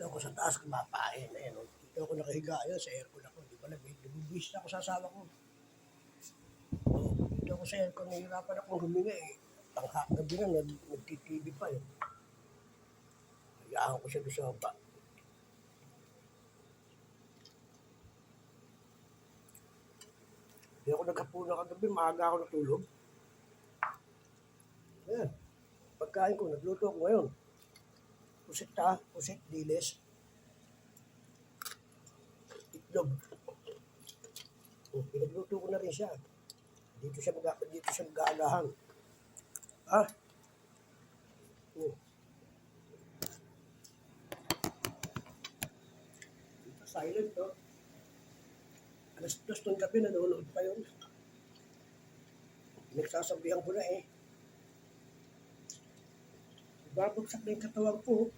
Dito ako sa taas kumapain. Ayan, oh. dito ako nakahiga. Ayan, sa aircon ako. Di ba na, nabubwis na ako sa asawa ko. Oh, dito ako sa aircon, nahihirapan akong huminga eh. Tangha, gabi na, nag, nagtitv pa yun. Hayaan ko siya doon sa baba. Hindi ako nagkapuna kagabi, maaga ako natulog. Ayan. Pagkain ko, nagluto ako ngayon. Pusit ta, pusit, dilis. Itlog. Oh, pinagluto ko na rin siya. Dito siya mag dito siya mag-aalahan. Ah. Oh. Silent to. Alas dos ng gabi, nanonood pa yun. Nagsasabihan ko na eh. Babagsak na yung katawan ko.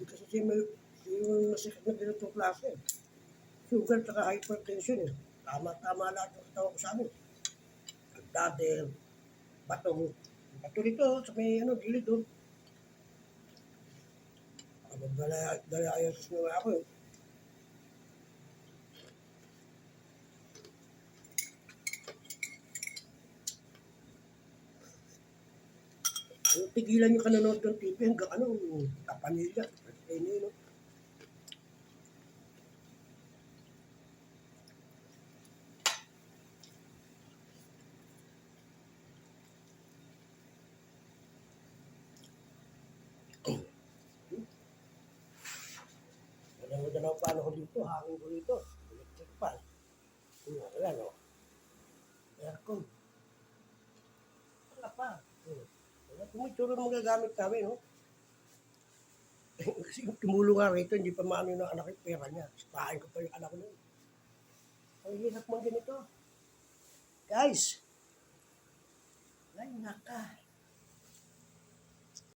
Hindi kasi siya may yung masakit na ganitong klase. Sugar at hypertension eh. Tama-tama lahat ng katawan ko sa amin. Dati, batong, bato rito, sa may ano, gilid doon. Ano, dala, dala ayos na ako eh. Ano, tigilan yung kanonood ng TV hanggang ano, kapamilya. Ayun yun, no? Dalaw paano ko dito, hangin ko dito. Electric fan. Ayan, ayan, o. Aircon. Wala pa. Wala kung may tsura na magagamit namin, no? Tumulong nga rito, hindi pa maano ng anak yung pera niya. Sitahin ko pa yung anak nun. Ang hirap mo ganito. Guys! Ay, naka.